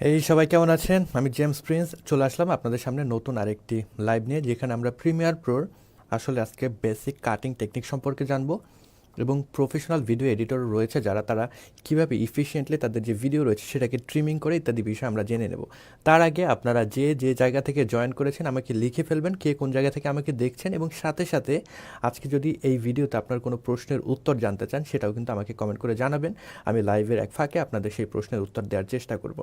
এই সবাই কেমন আছেন? আমি জেমস প্রিন্স। চলে আসলাম আপনাদের সামনে নতুন আরেকটি লাইভ নিয়ে, যেখানে আমরা প্রিমিয়ার প্রোর আসলে আজকে বেসিক কাটিং টেকনিক সম্পর্কে জানব। এবং প্রফেশনাল ভিডিও এডিটর রয়েছে যারা তারা কীভাবে ইফিশিয়েন্টলি তাদের যে ভিডিও রয়েছে সেটাকে ট্রিমিং করে ইত্যাদি বিষয় আমরা জেনে নেব। তার আগে আপনারা যে যে জায়গা থেকে জয়েন করেছেন আমাকে লিখে ফেলবেন, কে কোন জায়গা থেকে আমাকে দেখছেন এবং সাথে সাথে আজকে যদি এই ভিডিওতে আপনার কোনো প্রশ্নের উত্তর জানতে চান সেটাও কিন্তু আমাকে কমেন্ট করে জানাবেন। আমি লাইভের এক ফাঁকে আপনাদের সেই প্রশ্নের উত্তর দেওয়ার চেষ্টা করব।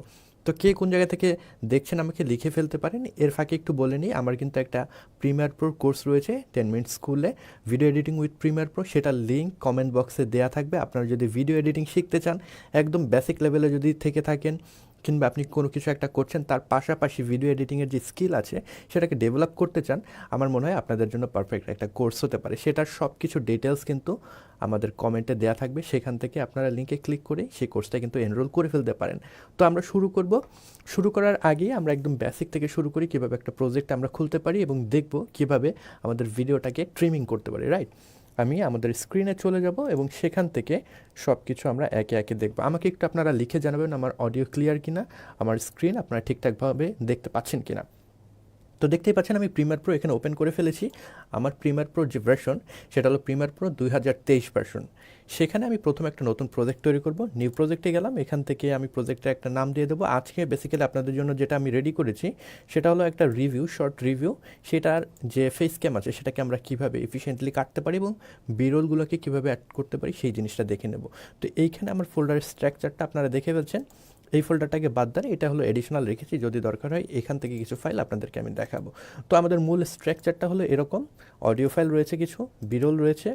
তো কে কোন জায়গা থেকে দেখছেন আমাকে লিখে ফেলতে পারেন, এর ফাঁকে একটু বলে নিই, আমার কিন্তু একটা প্রিমিয়ার প্রো কোর্স রয়েছে টেন মিনিট স্কুলে video editing with Premiere Pro সেটার লিঙ্ক কমেন্ট বক্সে দেওয়া থাকবে। আপনারা যদি ভিডিও এডিটিং শিখতে চান, একদম বেসিক লেভেলে যদি থেকে থাকেন কিংবা আপনি কোনো কিছু একটা করছেন, তার পাশাপাশি ভিডিও এডিটিংয়ের যে স্কিল আছে, সেটাকে ডেভেলপ করতে চান, আমার মনে হয় আপনাদের জন্য পারফেক্ট একটা কোর্স হতে পারে। সেটার সব কিছু ডিটেলস কিন্তু আমাদের কমেন্টে দেওয়া থাকবে। সেখান থেকে আপনারা লিঙ্কে ক্লিক করে সেই কোর্সটা কিন্তু এনরোল করে ফেলতে পারেন। তো আমরা শুরু করব। শুরু করার আগেই আমরা একদম বেসিক থেকে শুরু করি কীভাবে একটা প্রজেক্ট আমরা খুলতে পারি এবং দেখব কীভাবে আমাদের ভিডিওটাকে ট্রিমিং করতে পারি রাইট আমি আমাদের স্ক্রিনে চলে যাব এবং সেখান থেকে সব কিছু আমরা একে একে দেখব। আমাকে একটু আপনারা লিখে জানাবেন আমার অডিও ক্লিয়ার কিনা, আমার স্ক্রিন আপনারা ঠিকঠাকভাবে দেখতে পাচ্ছেন কিনা। তো দেখতেই পাচ্ছেন আমি প্রিমিয়ার প্রো এখানে ওপেন করে ফেলেছি। আমার প্রিমিয়ার প্রো যে ভার্সন সেটা হলো প্রিমিয়ার প্রো দুই হাজার তেইশ ভার্সন সেখানে আমি প্রথমে একটা নতুন প্রজেক্ট তৈরি করব। নিউ প্রজেক্টে গেলাম, এখান থেকে আমি প্রজেক্টে একটা নাম দিয়ে দেবো। আজকে বেসিক্যালি আপনাদের জন্য যেটা আমি রেডি করেছি, সেটা হলো একটা রিভিউ শর্ট রিভিউ সেটার যে ফেস ক্যাম আছে, সেটাকে আমরা কীভাবে এফিসিয়েন্টলি কাটতে পারি এবং বিরলগুলোকে কীভাবে অ্যাড করতে পারি, সেই জিনিসটা দেখে নেব। তো এইখানে আমার ফোল্ডারের স্ট্রাকচারটা আপনারা দেখে ফেলছেন। এই ফোল্ডারটাকে বাদ দেন, এটা হলো এডিশনাল রেখেছি, যদি দরকার হয় এখান থেকে কিছু ফাইল আপনাদেরকে আমি দেখাবো। তো আমাদের মূল স্ট্রাকচারটা হলো এরকম অডিও ফাইল রয়েছে কিছু বিরল রয়েছে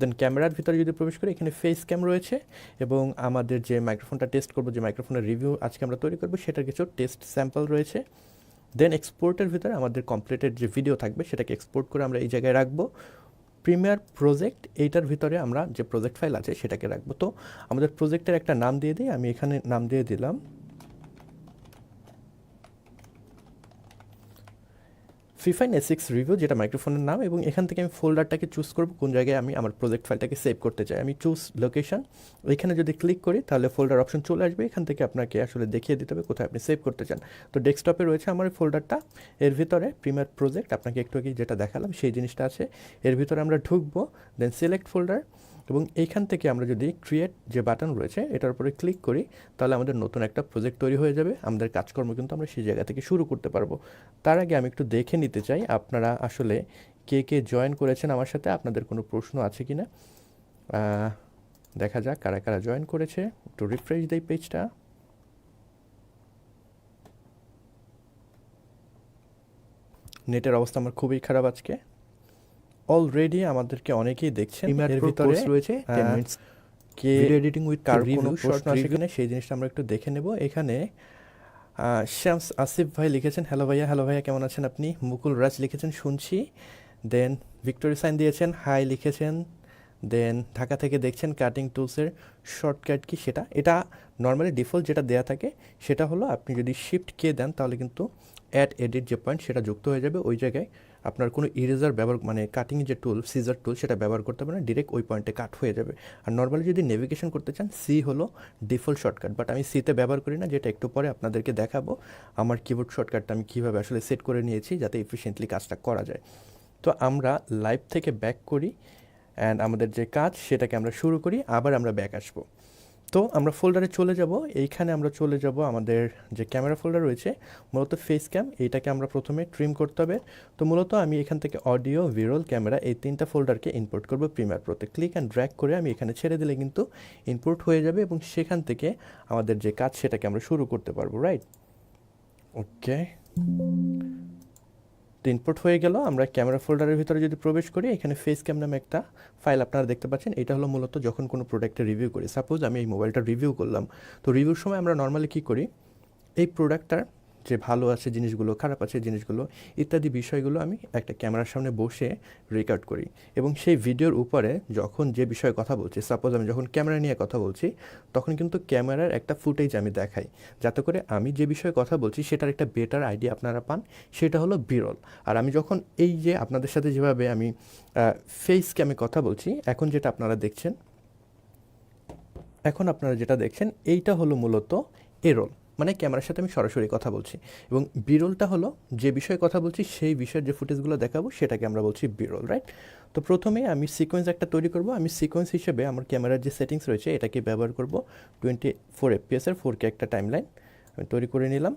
দেন ক্যামেরার ভিতরে যদি প্রবেশ করি, এখানে ফেস ক্যাম রয়েছে, এবং আমাদের যে মাইক্রোফোনটা টেস্ট করব, যে মাইক্রোফোনের রিভিউ আজকে আমরা তৈরি করব, সেটার কিছু টেস্ট স্যাম্পল রয়েছে। দেন এক্সপোর্টের ভিতরে আমাদের কমপ্লিটেড যে ভিডিও থাকবে, সেটাকে এক্সপোর্ট করে আমরা এই জায়গায় রাখব। প্রিমিয়ার প্রজেক্ট এইটার ভিতরে আমরা যে প্রজেক্ট ফাইল আছে সেটাকে রাখব। তো আমাদের প্রজেক্টের একটা নাম দিয়ে দিই, আমি এখানে নাম দিয়ে দিলাম। ফিফাইন এস সিক্স রিভিউ যেটা মাইক্রোফোনের নাম, এবং এখান থেকে আমি ফোল্ডারটাকে চুজ করব, কোন জায়গায় আমি আমার প্রজেক্ট ফাইলটাকে সেভ করতে চাই। আমি চুজ লোকেশন এখানে যদি ক্লিক করি, তাহলে ফোল্ডার অপশন চলে আসবে। এখান থেকে আপনাকে আসলে দেখিয়ে দিতে হবে কোথায় আপনি সেভ করতে চান। তো ডেস্কটপে রয়েছে আমার ফোল্ডারটা এর ভিতরে প্রিমিয়ার প্রজেক্ট আপনাকে একটু আগে যেটা দেখালাম, সেই জিনিসটা আছে। এর ভিতরে আমরা ঢুকবো দেন সিলেক্ট ফোল্ডার এবং এইখান থেকে আমরা যদি ক্রিয়েট যে বাটন রয়েছে, এটার উপরে ক্লিক করি, তাহলে আমাদের নতুন একটা প্রজেক্ট তৈরি হয়ে যাবে। আমাদের কাজকর্ম কিন্তু আমরা সেই জায়গা থেকে শুরু করতে পারব। তার আগে আমি একটু দেখে নিতে চাই, আপনারা আসলে কে কে জয়েন করেছেন আমার সাথে? আপনাদের কোনো প্রশ্ন আছে কি না দেখা যাক কারা কারা জয়েন করেছে। একটু রিফ্রেশ দেই পেজটা নেটের অবস্থা আমার খুবই খারাপ আজকে। অলরেডি আমাদেরকে অনেকেই দেখছেন। এর ভিতরে রয়েছে 10 মিনিটস কে ভিডিও এডিটিং উইথ কার কোনো প্রশ্ন আছে কিনা সেই জিনিসটা আমরা একটু দেখে নেব। এখানে শামস আসিফ ভাই লিখেছেন হ্যালো ভাইয়া হ্যালো ভাইয়া কেমন আছেন আপনি? মুকুল রাজ লিখেছেন শুনছি। দেন ভিক্টোরি সাইন দিয়েছেন হাই লিখেছেন। দেন ঢাকা থেকে দেখছেন কাটিং টুলসের শর্টকাট কি সেটা? এটা নর্মালি ডিফল্ট যেটা দেয়া থাকে সেটা হলো আপনি যদি শিফট কে দেন তাহলে কিন্তু অ্যাড এডিট যে পয়েন্ট সেটা যুক্ত হয়ে যাবে ওই জায়গায়। আপনার কোনো ইরেজার ব্যবহার মানে কাটিং যে টুল সিজার টুল সেটা ব্যবহার করতে পারেন ডিরেক্ট ওই পয়েন্টে কাট হয়ে যাবে। আর নর্মালি যদি নেভিগেশন করতে চান সি হলো ডিফল্ট শর্টকাট বাট আমি সিতে ব্যবহার করি না, যেটা একটু পরে আপনাদেরকে দেখাবো, আমার কিবোর্ড শর্টকাটটা আমি কীভাবে আসলে সেট করে নিয়েছি, যাতে এফিসিয়েন্টলি কাজটা করা যায়। তো আমরা লাইভ থেকে ব্যাক করি অ্যান্ড আমাদের যে কাজ, সেটাকে আমরা শুরু করি, আবার আমরা ব্যাক আসব। তো আমরা ফোল্ডারে চলে যাব। এইখানে আমরা চলে যাব আমাদের যে ক্যামেরা ফোল্ডার রয়েছে, মূলত ফেস ক্যাম এইটাকে আমরা প্রথমে ট্রিম করতে হবে। তো মূলত আমি এখান থেকে অডিও ভিরল ক্যামেরা এই তিনটা ফোল্ডারকে ইনপুট করব প্রিমিয়ার প্রোতে ক্লিক অ্যান্ড ড্র্যাক করে আমি এখানে ছেড়ে দিলে কিন্তু ইনপুট হয়ে যাবে এবং সেখান থেকে আমাদের যে কাজ সেটাকে আমরা শুরু করতে পারব রাইট ওকে তো ইনপুট হয়ে গেল, আমরা ক্যামেরা ফোল্ডারের ভিতরে যদি প্রবেশ করি, এখানে ফেস ক্যাম নামে একটা ফাইল আপনারা দেখতে পাচ্ছেন। এটা হলো মূলত যখন কোনো প্রোডাক্টের রিভিউ করি। সাপোজ আমি এই মোবাইলটা রিভিউ করলাম। তো রিভিউর সময় আমরা নর্মালি কী করি? এই প্রোডাক্টটার যে ভালো আছে জিনিসগুলো, খারাপ আছে জিনিসগুলো ইত্যাদি বিষয়গুলো আমি একটা ক্যামেরার সামনে বসে রেকর্ড করি। এবং সেই ভিডিওর উপরে যখন যে বিষয়ে কথা বলছি সাপোজ আমি যখন ক্যামেরা নিয়ে কথা বলছি, তখন কিন্তু ক্যামেরার একটা ফুটেজ আমি দেখাই। যাতে করে আমি যে বিষয়ে কথা বলছি, সেটার একটা বেটার আইডিয়া আপনারা পান, সেটা হলো বিরল। আর আমি যখন এই যে আপনাদের সাথে যেভাবে আমি ফেস ক্যামে কথা বলছি, এখন যেটা আপনারা দেখছেন, এখন আপনারা যেটা দেখছেন, এইটা হলো মূলত এরোল। মানে ক্যামেরার সাথে আমি সরাসরি কথা বলছি। এবং বিরলটা হলো, যে বিষয়ে কথা বলছি, সেই বিষয়ের যে ফুটেজগুলো দেখাবো, সেটাকে আমরা বলছি বিরল রাইট তো প্রথমে আমি সিকোয়েন্স একটা তৈরি করব। আমি সিকোয়েন্স হিসেবে আমার ক্যামেরার যে সেটিংস রয়েছে, এটাকে ব্যবহার করব টোয়েন্টি ফোর এফপিএসের ফোর কে একটা টাইমলাইন আমি তৈরি করে নিলাম।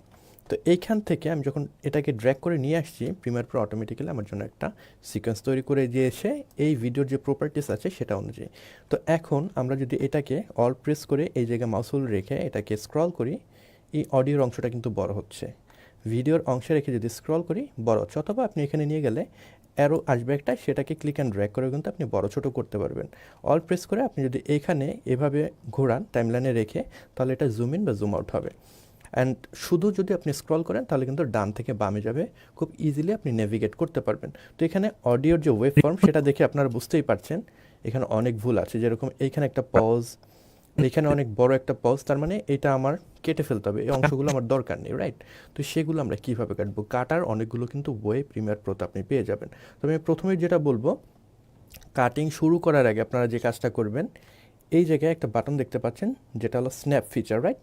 তো এইখান থেকে আমি যখন এটাকে ড্র্যাক করে নিয়ে আসছি প্রিমিয়ার প্রো অটোমেটিক্যালি আমার জন্য একটা সিকোয়েন্স তৈরি করে দিয়ে এসে এই ভিডিওর যে প্রপার্টিস আছে, সেটা অনুযায়ী। তো এখন আমরা যদি এটাকে অল প্রেস করে এই জায়গায় মাউসুল রেখে এটাকে স্ক্রল করি এই অডিওর অংশটা কিন্তু বড় হচ্ছে। ভিডিওর অংশে রেখে যদি স্ক্রল করি, বড় হচ্ছে। অথবা আপনি এখানে নিয়ে গেলে অ্যারো আসবে একটা, সেটাকে ক্লিক অ্যান্ড ড্র্যাগ করে কিন্তু আপনি বড় ছোটো করতে পারবেন। অল প্রেস করে আপনি যদি এখানে এভাবে ঘোরান টাইমলাইনে রেখে, তাহলে এটা জুম ইন বা জুম আউট হবে। অ্যান্ড শুধু যদি আপনি স্ক্রল করেন, তাহলে কিন্তু ডান থেকে বামে যাবে। খুব ইজিলি আপনি নেভিগেট করতে পারবেন। তো এখানে অডিওর যে ওয়েব ফর্ম সেটা দেখে আপনারা বুঝতেই পারছেন। এখানে অনেক ভুল আছে। যেরকম এইখানে একটা পজ এখানে অনেক বড় একটা পজ তার মানে এটা আমার কেটে ফেলতে হবে। এই অংশগুলো আমার দরকার নেই রাইট তো সেগুলো আমরা কীভাবে কাটবো? কাটার অনেকগুলো কিন্তু ওয়ে প্রিমিয়ার প্রোতে আপনি পেয়ে যাবেন। তো আমি প্রথমে যেটা বলব কাটিং শুরু করার আগে আপনারা যে কাজটা করবেন, এই জায়গায় একটা বাটন দেখতে পাচ্ছেন, যেটা হলো স্ন্যাপ ফিচার রাইট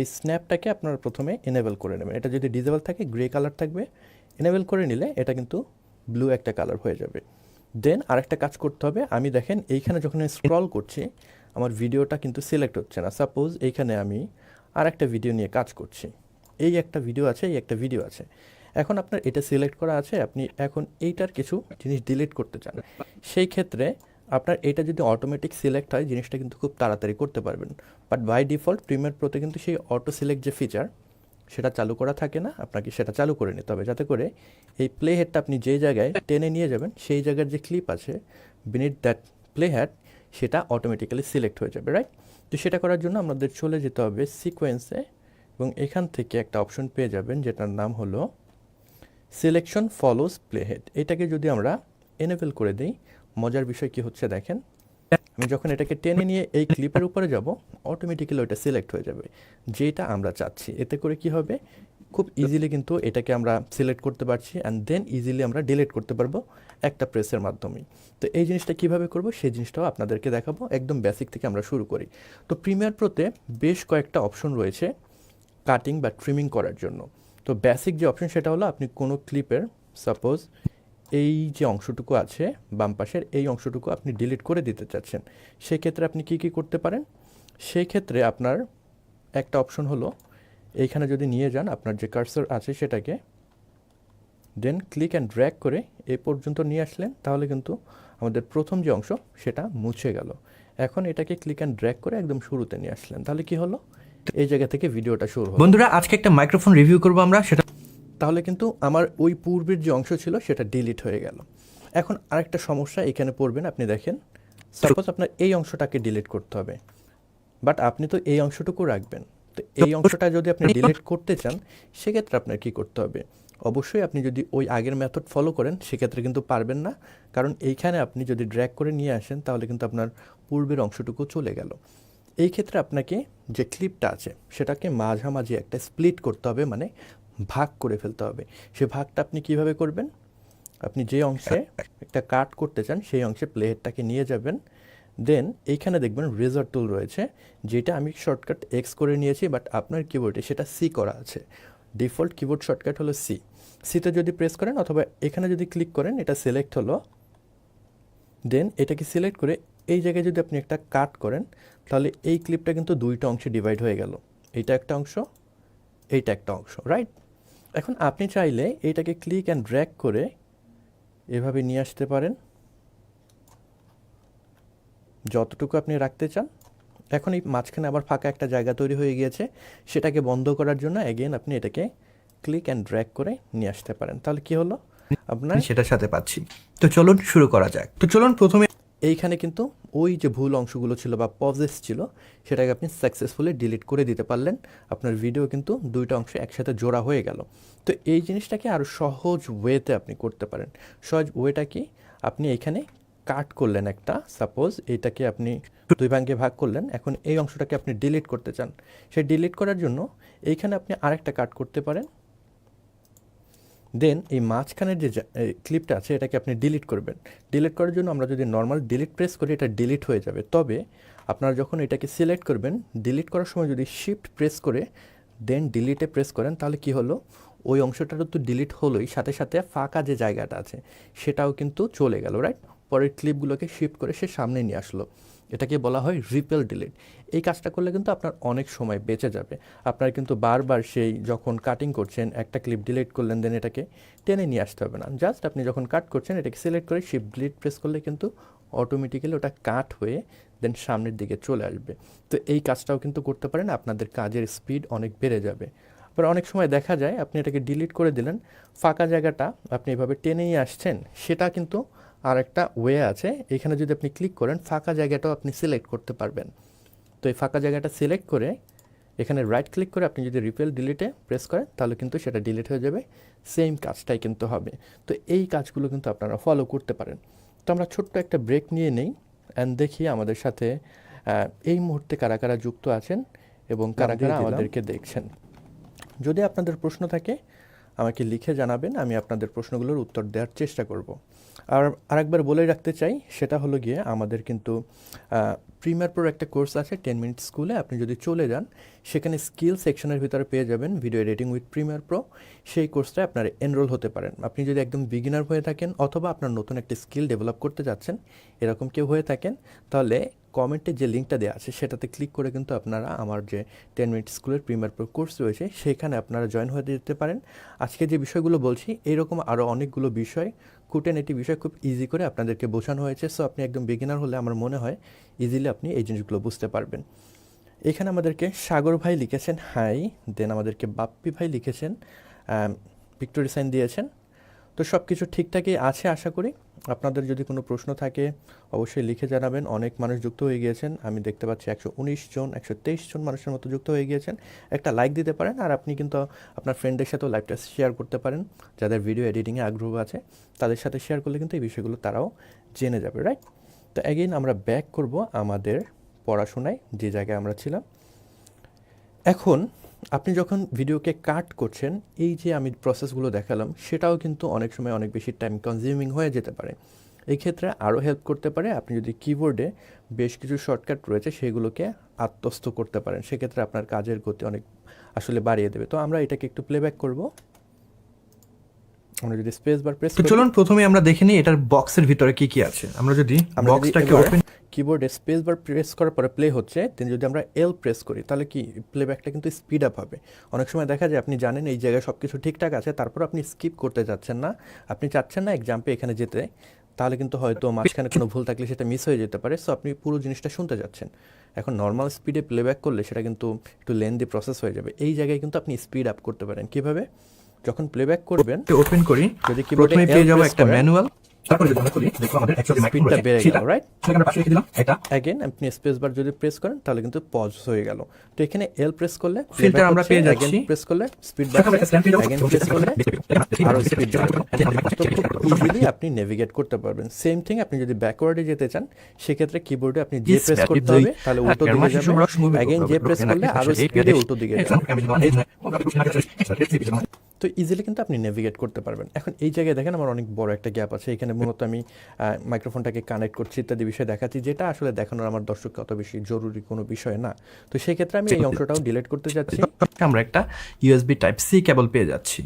এই স্ন্যাপটাকে আপনারা প্রথমে এনেবেল করে নেবেন। এটা যদি ডিজেবল থাকে গ্রে কালার থাকবে। এনেবেল করে নিলে এটা কিন্তু ব্লু একটা কালার হয়ে যাবে। দেন আরেকটা কাজ করতে হবে, আমি দেখেন এইখানে যখন স্ক্রল করছি আমার ভিডিওটা কিন্তু সিলেক্ট হচ্ছে না। সাপোজ এইখানে আমি আর একটা ভিডিও নিয়ে কাজ করছি। এই একটা ভিডিও আছে, এই একটা ভিডিও আছে। এখন আপনার এটা সিলেক্ট করা আছে, আপনি এখন এইটার কিছু জিনিস ডিলিট করতে চান। সেই ক্ষেত্রে আপনার এটা যদি অটোমেটিক সিলেক্ট হয়, জিনিসটা কিন্তু খুব তাড়াতাড়ি করতে পারবেন। বাট বাই ডিফল্ট প্রিমিয়ার প্রোতে কিন্তু সেই অটো সিলেক্ট যে ফিচার সেটা চালু করা থাকে না, আপনাকে সেটা চালু করে নিতে হবে। যাতে করে এই প্লে হেডটা আপনি যে জায়গায় টেনে নিয়ে যাবেন, সেই জায়গার যে ক্লিপ আছে বিনিট দ্যাট প্লে হেড সেটা অটোমেটিক্যালি সিলেক্ট হয়ে যাবে রাইট তো সেটা করার জন্য আমাদের চলে যেতে হবে সিকোয়েন্সে এবং এখান থেকে একটা অপশন পেয়ে যাবেন যেটার নাম হলো সিলেকশন ফলোস প্লেহেড এটাকে যদি আমরা এনেবেল করে দিই, মজার বিষয় কি হচ্ছে দেখেন? আমি যখন এটাকে টেনে নিয়ে এই ক্লিপের উপরে যাব অটোমেটিক্যালি ওইটা সিলেক্ট হয়ে যাবে। যেটা আমরা চাচ্ছি। এতে করে কি হবে? খুব ইজিলি কিন্তু এটাকে আমরা সিলেক্ট করতে পারছি অ্যান্ড দেন ইজিলি আমরা ডিলিট করতে পারব। একটা প্রেসের মাধ্যমেই। তো এই জিনিসটা কীভাবে করব? সেই জিনিসটাও আপনাদেরকে দেখাবো। একদম বেসিক থেকে আমরা শুরু করি। তো প্রিমিয়ার প্রোতে বেশ কয়েকটা অপশন রয়েছে কাটিং বা ট্রিমিং করার জন্য। তো বেসিক যে অপশন সেটা হলো, আপনি কোনো ক্লিপের সাপোজ এই যে অংশটুকু আছে, বাম পাশের এই অংশটুকু আপনি ডিলিট করে দিতে চাচ্ছেন, সেক্ষেত্রে আপনি কি কি করতে পারেন? সেই ক্ষেত্রে আপনার একটা অপশন হলো, এইখানে যদি নিয়ে যান, আপনার যে কার্সর আছে সেটাকে দেন ক্লিক অ্যান্ড ড্র্যাগ করে এ পর্যন্ত নিয়ে আসলেন তাহলে কিন্তু আমাদের প্রথম যে অংশ সেটা মুছে গেল। এখন এটাকে ক্লিক অ্যান্ড ড্র্যাগ করে একদম শুরুতে নিয়ে আসলেন। তাহলে কি হলো? এই জায়গা থেকে ভিডিওটা শুরু হলো। বন্ধুরা আজকে একটা মাইক্রোফোন রিভিউ করব আমরা সেটা তাহলে কিন্তু আমার ওই পূর্বের যে অংশ ছিল সেটা ডিলিট হয়ে গেল। এখন আরেকটা সমস্যা এখানে পড়বেন আপনি দেখেন। সাপোজ আপনার এই অংশটাকে ডিলিট করতে হবে। বাট আপনি তো এই অংশটুকু রাখবেন। তো এই অংশটা যদি আপনি ডিলিট করতে চান সেক্ষেত্রে আপনার কি করতে হবে? অবশ্যই আপনি যদি ওই আগের মেথড ফলো করেন, সেক্ষেত্রে কিন্তু পারবেন না। কারণ এইখানে আপনি যদি ড্র্যাগ করে নিয়ে আসেন, তাহলে কিন্তু আপনার পূর্বের অংশটুকু চলে গেল। এই ক্ষেত্রে আপনাকে যে ক্লিপটা আছে, সেটাকে মাঝামাঝি একটা স্প্লিট করতে হবে মানে ভাগ করে ফেলতে হবে। সে ভাগটা আপনি কীভাবে করবেন? আপনি যে অংশে একটা কাট করতে চান, সেই অংশে প্লেহেডটাকে নিয়ে যাবেন। দেন এইখানে দেখবেন রেজার টুল রয়েছে, যেটা আমি শর্টকাট এক্স করে নিয়েছি বাট আপনার কিবোর্ডে সেটা সি করা আছে। ডিফল্ট কিবোর্ড শর্টকাট হলো সি সিতে যদি প্রেস করেন অথবা এখানে যদি ক্লিক করেন, এটা সিলেক্ট হলো। দেন এটাকে সিলেক্ট করে এই জায়গায় যদি আপনি একটা কাট করেন, তাহলে এই ক্লিপটা কিন্তু দুইটা অংশে ডিভাইড হয়ে গেল। এইটা একটা অংশ, এইটা একটা অংশ রাইট এখন আপনি চাইলে এইটাকে ক্লিক অ্যান্ড ড্র্যাগ করে এভাবে নিয়ে আসতে পারেন। যতটুকু আপনি রাখতে চান এখন এই মাঝখানে আবার ফাঁকা একটা জায়গা তৈরি হয়ে গিয়েছে। সেটাকে বন্ধ করার জন্য অ্যাগেন আপনি এটাকে ক্লিক অ্যান্ড ড্র্যাগ করে নিয়ে আসতে পারেন। তাহলে কি হলো? আপনার সেটার সাথে পাচ্ছি। তো চলুন শুরু করা যাক। তো চলুন প্রথমে এইখানে কিন্তু ওই যে ভুল অংশগুলো ছিল বা পজেস ছিল সেটাকে আপনি সাকসেসফুলি ডিলিট করে দিতে পারলেন। আপনার ভিডিও কিন্তু দুইটা অংশ একসাথে জোড়া হয়ে গেল। তো এই জিনিসটাকে আরও সহজ ওয়েতে আপনি করতে পারেন। সহজ ওয়েটা কি? আপনি এখানে কাট করলেন একটা সাপোজ এইটাকে আপনি দুই ভাগে ভাগ করলেন, এখন এই অংশটাকে আপনি ডিলিট করতে চান। সেই ডিলিট করার জন্য এইখানে আপনি আরেকটা কাট করতে পারেন। দেন এই মাঝখানের যে ক্লিপটা আছে, এটাকে আপনি ডিলিট করবেন। ডিলিট করার জন্য আমরা যদি নর্মাল ডিলিট প্রেস করি, এটা ডিলিট হয়ে যাবে। তবে আপনারা যখন এটাকে সিলেক্ট করবেন ডিলিট করার সময় যদি শিফট প্রেস করে দেন ডিলিটে প্রেস করেন, তাহলে কি হলো? ওই অংশটারও তো ডিলিট হলোই, সাথে সাথে ফাঁকা যে জায়গাটা আছে, সেটাও কিন্তু চলে গেল রাইট পরের ক্লিপগুলোকে শিফট করে সে সামনে নিয়ে আসলো। এটাকে বলা হয় রিপেল ডিলিট এই কাজটা করলে কিন্তু আপনার অনেক সময় বেঁচে যাবে। আপনার কিন্তু বারবার সেই যখন কাটিং করছেন, একটা ক্লিপ ডিলিট করলেন দেন এটাকে টেনে নিয়ে আসতে হবে না। জাস্ট আপনি যখন কাট করছেন, এটাকে সিলেক্ট করে শিফট ডিলিট প্রেস করলে কিন্তু অটোমেটিক্যালি ওটা কাট হয়ে দেন সামনের দিকে চলে আসবে। তো এই কাজটাও কিন্তু করতে পারেন, আপনাদের কাজের স্পিড অনেক বেড়ে যাবে। আবার অনেক সময় দেখা যায়, আপনি এটাকে ডিলিট করে দিলেন, ফাঁকা জায়গাটা আপনি এভাবে টেনেই আসছেন, সেটা কিন্তু আর একটা ওয়ে আছে এখানে যদি আপনি ক্লিক করেন ফাঁকা জায়গাটাও আপনি সিলেক্ট করতে পারবেন। তো এই ফাঁকা জায়গাটা সিলেক্ট করে এখানে রাইট ক্লিক করে আপনি যদি রিপেল ডিলিটে প্রেস করেন তাহলে কিন্তু সেটা ডিলিট হয়ে যাবে। সেম কাজটাই কিন্তু হবে। তো এই কাজগুলো কিন্তু আপনারা ফলো করতে পারেন। তো আমরা ছোট্ট একটা ব্রেক নিয়ে নেই অ্যান্ড দেখি আমাদের সাথে এই মুহূর্তে কারা কারা যুক্ত আছেন এবং কারা কারা আমাদেরকে দেখছেন। যদি আপনাদের প্রশ্ন থাকে আমাকে লিখে জানাবেন, আমি আপনাদের প্রশ্নগুলোর উত্তর দেওয়ার চেষ্টা করব। আর আরেকবার বলে রাখতে চাই, সেটা হলো গিয়ে আমাদের কিন্তু প্রিমিয়ার প্রোর একটা কোর্স আছে, টেন মিনিট স্কুলে, আপনি যদি চলে যান, সেখানে স্কিল সেকশনের ভিতরে পেয়ে যাবেন video editing with Premiere Pro সেই কোর্সটায় আপনারা এনরোল হতে পারেন। আপনি যদি একদম বিগিনার হয়ে থাকেন অথবা আপনার নতুন একটা স্কিল ডেভেলপ করতে যাচ্ছেন, এরকম কেউ হয়ে থাকেন, তাহলে কমেন্টে যে লিঙ্কটা দেওয়া আছে, সেটাতে ক্লিক করে কিন্তু আপনারা আমার যে টেন মিনিট স্কুলের প্রিমিয়ার প্রো কোর্স রয়েছে, সেখানে আপনারা জয়েন হয়ে যেতে পারেন। আজকে যে বিষয়গুলো বলছি, এরকম আরও অনেকগুলো বিষয় কুটেনেটি বিষয় খুব ইজি করে আপনাদেরকে বোঝানো হয়েছে। সো আপনি একদম বিগিনার হলে আমার মনে হয় ইজিলি আপনি এই জিনিসগুলো বুঝতে পারবেন। এখানে আমাদেরকে সাগর ভাই লিখেছেন হাই দেন আমাদেরকে বাপ্পি ভাই লিখেছেন ভিক্টোরি সাইন দিয়েছেন। তো সব কিছু ঠিকঠাকই আছে আশা করি। আপনাদের যদি কোনো প্রশ্ন থাকে, অবশ্যই লিখে জানাবেন। অনেক মানুষ যুক্ত হয়ে গিয়েছেন। আমি দেখতে পাচ্ছি একশো উনিশ জন, একশো তেইশ জন মানুষের মতো যুক্ত হয়ে গিয়েছেন। একটা লাইক দিতে পারেন আর আপনি কিন্তু আপনার ফ্রেন্ডের সাথেও লাইভটা শেয়ার করতে পারেন। যাদের ভিডিও এডিটিংয়ে আগ্রহ আছে, তাদের সাথে শেয়ার করলে কিন্তু এই বিষয়গুলো তারাও জেনে যাবে রাইট তো অ্যাগেইন আমরা ব্যাক করব আমাদের পড়াশোনায়, যে জায়গায় আমরা ছিলাম। এখন আপনি যখন ভিডিওকে কাট করছেন এই যে আমি প্রসেসগুলো দেখালাম সেটাও কিন্তু অনেক সময় অনেক বেশি টাইম কনজিউমিং হয়ে যেতে পারে। এই ক্ষেত্রে আরও হেল্প করতে পারে আপনি যদি কিবোর্ডে বেশ কিছু শর্টকাট রয়েছে সেগুলোকে আত্মস্থ করতে পারেন। সেক্ষেত্রে আপনার কাজের গতি অনেক আসলে বাড়িয়ে দেবে। তো আমরা এটাকে একটু প্লেব্যাক করব। আমরা যদি স্পেস বার প্রেস চলুন প্রথমে আমরা দেখে নিই এটার বক্সের ভিতরে কি কি আছে। আমরা যদি বক্সটাকে ওপেন কিবোর্ডে স্পেস বার প্রেস করার পরে প্লে হচ্ছে দেন যদি আমরা এল প্রেস করি তাহলে কি প্লেব্যাকটা কিন্তু স্পিড আপ হবে। অনেক সময় দেখা যায় আপনি জানেন এই জায়গায় সব কিছু ঠিকঠাক আছে তারপর আপনি স্কিপ করতে যাচ্ছেন না। আপনি চাচ্ছেন না এক্সাম্পে এখানে যেতে তাহলে কিন্তু হয়তো মাঝখানে কোনো ভুল থাকলে সেটা মিস হয়ে যেতে পারে। সো আপনি পুরো জিনিসটা শুনতে যাচ্ছেন। এখন নর্মাল স্পিডে প্লেব্যাক করলে সেটা কিন্তু একটু লেন্দি প্রসেস হয়ে যাবে। এই জায়গায় কিন্তু আপনি স্পিড আপ করতে পারেন। কীভাবে? যখন প্লেব্যাক করবেন ওপেন করি। যদি কিবোর্ডে পেয়ে যাব একটা ম্যানুয়াল তারপরে যদি আমরা করি দেখো আমাদের অ্যাকচুয়ালি মাইক্রোফোন বেড়ে গেল রাইট সেখানে পাশে রেখে দিলাম এটা অ্যাগেন আপনি স্পেস বার যদি প্রেস করেন তাহলে কিন্তু পজ হয়ে গেল। তো এখানে এল প্রেস করলে Filter আমরা পেয়ে যাচ্ছি। প্রেস করলে স্পিড সেখানে আমরা একটা stamp পেয়ে যাব অ্যাগেন এবং প্রেস করলে আরও স্পিড ইজিলি আপনি নেভিগেট করতে পারবেন। সেম থিং আপনি যদি ব্যাকওয়ার্ডে যেতে চান সেক্ষেত্রে কিবোর্ডে আপনি যে প্রেস করতে হবে তাহলে উল্টো হ্যাঁ, দিকে যাবে। সুব্রত যে প্রেস করলে আরও স্পিডে উল্টো দিকে যাবে। তো ইজিলি কিন্তু আপনি নেভিগেট করতে পারবেন। এখন এই জায়গায় দেখেন আমার অনেক বড় একটা গ্যাপ আছে। এখানে মূলত আমি মাইক্রোফোনটাকে কানেক্ট করছি ইত্যাদি বিষয় দেখাচ্ছি যেটা আসলে দেখানোর আমার দর্শককে অত বেশি জরুরি কোনো বিষয় না। তো সেই ক্ষেত্রে আমি এই অংশটাও ডিলিট করতে যাচ্ছি। আমরা একটা ইউএসবি টাইপ সি কেবল পেয়ে যাচ্ছি।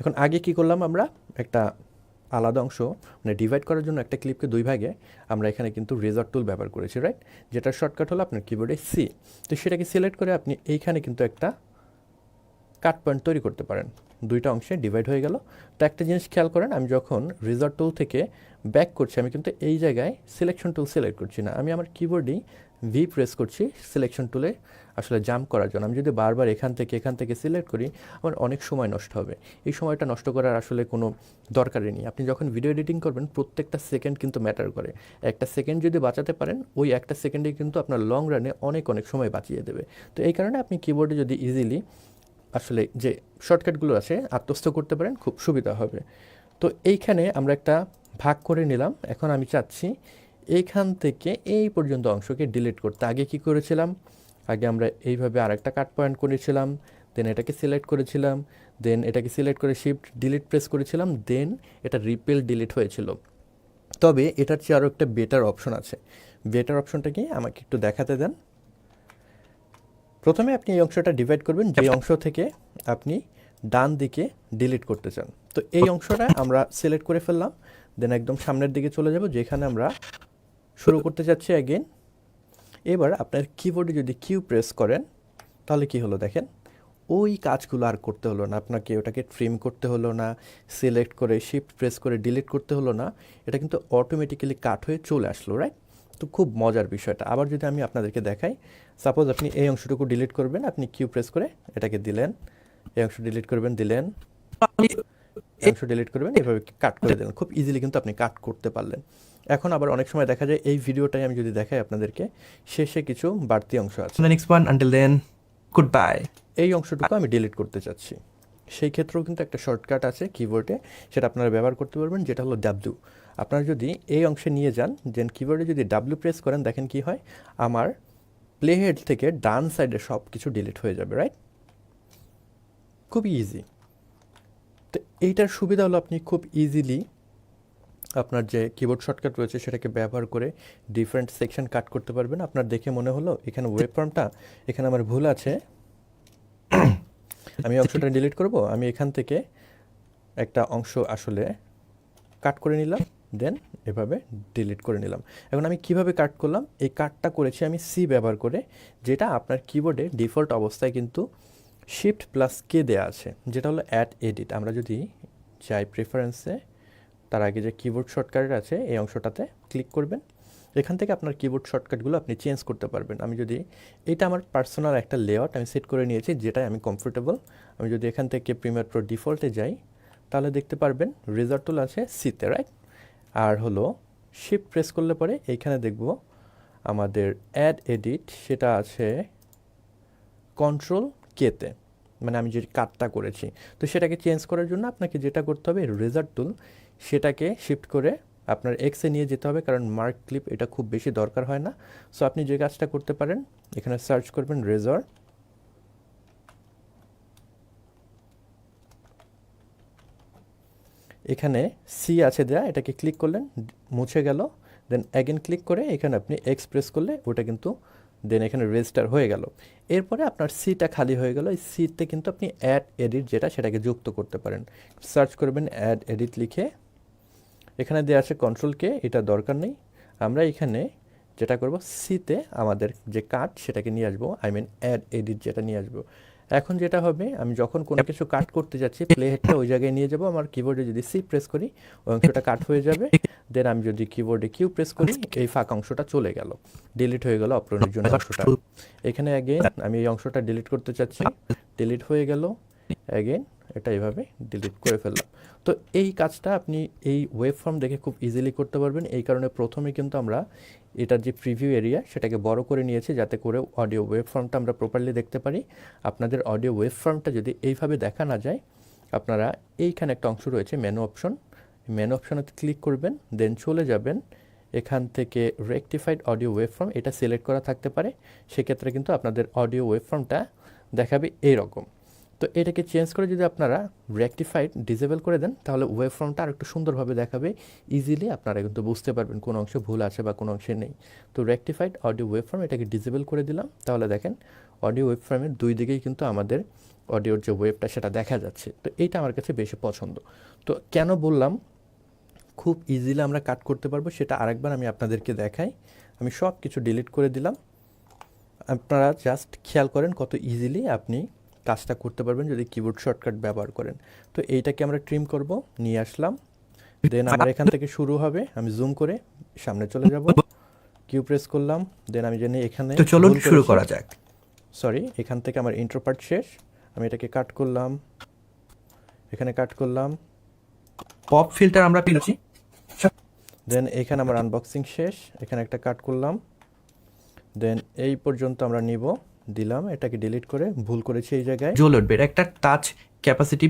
এখন আগে কি করলাম আমরা? একটা আলাদা অংশ মানে ডিভাইড করার জন্য একটা ক্লিপকে দুই ভাগে আমরা এখানে কিন্তু রেজার টুল ব্যবহার করেছি রাইট যেটা শর্টকাট হলো আপনার কিবোর্ডে সি তো সেটাকে সিলেক্ট করে আপনি এইখানে কিন্তু একটা কাট পয়েন্ট তৈরি করতে পারেন। দুইটা অংশে ডিভাইড হয়ে গেল। তো একটা জিনিস খেয়াল করেন, আমি যখন রেজার টুল থেকে ব্যাক করছি, আমি কিন্তু এই জায়গায় সিলেকশন টুল সিলেক্ট করছি না। আমি আমার কিবোর্ডেই ভি প্রেস করছি সিলেকশন টুলে আসলে জাম্প করার জন্য। আমি যদি বারবার এখান থেকে এখান থেকে সিলেক্ট করি, আমার অনেক সময় নষ্ট হবে। এই সময়টা নষ্ট করার আসলে কোনো দরকারই নেই। আপনি যখন ভিডিও এডিটিং করবেন, প্রত্যেকটা সেকেন্ড কিন্তু ম্যাটার করে। একটা সেকেন্ড যদি বাঁচাতে পারেন, ওই একটা সেকেন্ডে কিন্তু আপনার লং রানে অনেক অনেক সময় বাঁচিয়ে দেবে। তো এই কারণে আপনি কিবোর্ডে যদি ইজিলি আসলে যে শর্টকাটগুলো আছে, আত্মস্থ করতে পারেন, খুব সুবিধা হবে। তো এইখানে আমরা একটা ভাগ করে নিলাম। এখন আমি চাচ্ছি এইখান থেকে এই পর্যন্ত অংশকে ডিলিট করতে। আগে কি করেছিলাম? আগে আমরা এইভাবে আরেকটা কাট পয়েন্ট করেছিলাম দেন এটাকে সিলেক্ট করেছিলাম দেন এটাকে সিলেক্ট করে শিফট ডিলিট প্রেস করেছিলাম দেন এটা রিপেল ডিলিট হয়েছিল। তবে এটার চেয়ে আরও একটা বেটার অপশন আছে। বেটার অপশনটা কি? আমাকে একটু দেখাতে দেন। প্রথমে আপনি এই অংশটা ডিভাইড করবেন যে অংশ থেকে আপনি ডান দিকে ডিলিট করতে চান। তো এই অংশটা আমরা সিলেক্ট করে ফেললাম দেন একদম সামনের দিকে চলে যাব যেখানে আমরা শুরু করতে যাচ্ছি অ্যাগেন এবার আপনার কিবোর্ডে যদি কিউ প্রেস করেন তাহলে কি হলো দেখেন? ওই কাজগুলো আর করতে হলো না আপনাকে ওটাকে ট্রিম করতে হলো না সিলেক্ট করে শিফট প্রেস করে ডিলিট করতে হলো না এটা কিন্তু অটোমেটিক্যালি কাট হয়ে চলে আসলো রাইট তো খুব মজার বিষয়টা। আবার যদি আমি আপনাদেরকে দেখাই সাপোজ আপনি এই অংশটুকু ডিলিট করবেন আপনি কিউ প্রেস করে এটাকে দিলেন এই অংশ ডিলিট করবেন দিলেন অংশ ডিলিট করবেন এভাবে কাট করে দিলেন। খুব ইজিলি কিন্তু আপনি কাট করতে পারলেন। এখন আবার অনেক সময় দেখা যায় এই ভিডিওটাই আমি যদি দেখাই আপনাদেরকে শেষে কিছু বাড়তি অংশ আছে। The next one. Until then, goodbye. এই অংশটুকু আমি ডিলিট করতে চাচ্ছি। সেই ক্ষেত্রেও কিন্তু একটা শর্টকাট আছে কিবোর্ডে সেটা আপনারা ব্যবহার করতে পারবেন যেটা হলো ডাব্লু আপনারা যদি এই অংশে নিয়ে যান দেন কিবোর্ডে যদি ডাব্লু প্রেস করেন, দেখেন কি হয়? আমার প্লে হেড থেকে ডান সাইডে সব কিছু ডিলিট হয়ে যাবে রাইট খুবই ইজি তো এইটার সুবিধা হলো আপনি খুব ইজিলি আপনার যে কিবোর্ড শর্টকাট রয়েছে, সেটাকে ব্যবহার করে ডিফারেন্ট সেকশন কাট করতে পারবেন। আপনার দেখে মনে হলো, এখানে ওয়েব ফর্মটা এখানে আমার ভুল আছে। আমি অংশটা ডিলিট করব, আমি এখান থেকে একটা অংশ আসলে কাট করে নিলাম। দেন এভাবে ডিলিট করে নিলাম। এখন আমি কীভাবে কাট করলাম? এই কাটটা করেছি আমি সি ব্যবহার করে, যেটা আপনার কিবোর্ডে ডিফল্ট অবস্থায় কিন্তু শিফট প্লাস কে দেওয়া আছে, যেটা হলো অ্যাড এডিট আমরা যদি যাই প্রেফারেন্সে তার আগে যে কিবোর্ড শর্টকাট আছে, এই অংশটাতে ক্লিক করবেন। এখান থেকে আপনার কিবোর্ড শর্টকাটগুলো আপনি চেঞ্জ করতে পারবেন। আমি যদি, এটা আমার পার্সোনাল একটা লেআউট আমি সেট করে নিয়েছি, যেটাই আমি কমফোর্টেবল আমি যদি এখান থেকে প্রিমিয়ার প্রো ডিফল্টে যাই, তাহলে দেখতে পারবেন রেজাল্ট আছে সিতে রাইট আর হলো শিফট প্রেস করলে পরে এইখানে দেখব আমাদের অ্যাড এডিট সেটা আছে কন্ট্রোল কেতে মানে আমি যে কাটটা করেছি। তো সেটাকে চেঞ্জ করার জন্য আপনাকে যেটা করতে হবে রেজাল্ট টুল সেটাকে শিফট করে আপনার এক্সে নিয়ে যেতে হবে কারণ মার্ক ক্লিপ এটা খুব বেশি দরকার হয় না। সো আপনি যে কাজটা করতে পারেন, এখানে সার্চ করবেন রেজর এখানে সি আছে দেয়া, এটাকে ক্লিক করলেন, মুছে গেল দেন অ্যাগেন ক্লিক করে এখানে আপনি এক্সপ্রেস করলে ওটা কিন্তু দেন এখানে রেজিস্টার হয়ে গেল। এরপরে আপনার সিটা খালি হয়ে গেল, এই সিতে কিন্তু আপনি অ্যাড এডিট যেটা সেটাকে যুক্ত করতে পারেন। সার্চ করবেন অ্যাড এডিট লিখে, এখানে দেওয়া আছে কন্ট্রোল কে এটা দরকার নেই। আমরা এখানে যেটা করব সিতে আমাদের যে কাট সেটাকে নিয়ে আসব আই মিন অ্যাড এডিট যেটা নিয়ে আসব। এখন যেটা হবে আমি যখন কোনো কিছু কাট করতে যাচ্ছি প্লে হেডটা ওই জায়গায় নিয়ে যাব আমার কিবোর্ডে যদি সি প্রেস করি ওই অংশটা কাট হয়ে যাবে দেন আমি যদি কিবোর্ডে কিউ প্রেস করি এই ফাঁকা অংশটা চলে গেল ডিলিট হয়ে গেল অপ্রণের জন্য অংশটা। এখানে অ্যাগেন আমি এই অংশটা ডিলিট করতে চাচ্ছি ডিলিট হয়ে গেল অ্যাগেন এটা এইভাবে ডিলিট করে ফেললাম। তো এই কাজটা আপনি এই ওয়েব ফর্ম দেখে খুব ইজিলি করতে পারবেন। এই কারণে প্রথমে কিন্তু আমরা এটার যে প্রিভিউ এরিয়া সেটাকে বড় করে নিয়েছি যাতে করে অডিও ওয়েব ফর্মটা আমরা প্রপারলি দেখতে পারি। আপনাদের অডিও ওয়েব ফর্মটা যদি এইভাবে দেখা না যায়, আপনারা এইখানে একটা অংশ রয়েছে মেনু অপশন মেনু অপশনে ক্লিক করবেন দেন চলে যাবেন। এখান থেকে রেকটিফাইড অডিও ওয়েব ফর্ম এটা সিলেক্ট করা থাকতে পারে। সেক্ষেত্রে কিন্তু আপনাদের অডিও ওয়েব ফর্মটা দেখাবে এইরকম। তো এটাকে চেঞ্জ করে যদি আপনারা রেকটিফাইড ডিসেবল করে দেন, তাহলে ওয়েব ফর্মটা আর একটু সুন্দরভাবে দেখাবে। ইজিলি আপনারা কিন্তু বুঝতে পারবেন কোন অংশে ভুল আছে বা কোন অংশে নেই। তো রেকটিফাইড অডিও ওয়েব ফর্ম এটাকে ডিসেবল করে দিলাম। তাহলে দেখেন অডিও ওয়েব ফর্মের দুই দিকেই কিন্তু আমাদের অডিওর যে ওয়েবটা সেটা দেখা যাচ্ছে। তো এইটা আমার কাছে বেশি পছন্দ। তো কেন বললাম, খুব ইজিলি আমরা কাট করতে পারব, সেটা আরেকবার আমি আপনাদেরকে দেখাই। আমি সব কিছু ডিলিট করে দিলাম। আপনারা জাস্ট খেয়াল করেন কত ইজিলি আপনি কাজটা করতে পারবেন যদি কিবোর্ড শর্টকাট ব্যবহার করেন। তো এইটাকে আমরা ট্রিম করব নিয়ে আসলাম। দেন আমার এখান থেকে শুরু হবে। আমি জুম করে সামনে চলে যাব। কিউ প্রেস করলাম। দেন আমি জানি এখানে তো চলুন শুরু করা যাক। সরি এখান থেকে আমার ইন্ট্রো পার্ট শেষ। আমি এটাকে কাট করলাম। এখানে কাট করলাম। পপ ফিল্টার আমরা পেয়েছি দেন এখানে আমার আনবক্সিং শেষ। এখানে একটা কাট করলাম। দেন এই পর্যন্ত আমরা নিব। দিলাম এটাকে ডিলিট করে ভুল করেছি এই জায়গায়। জোল বের একটা টাচ ক্যাপাসিটি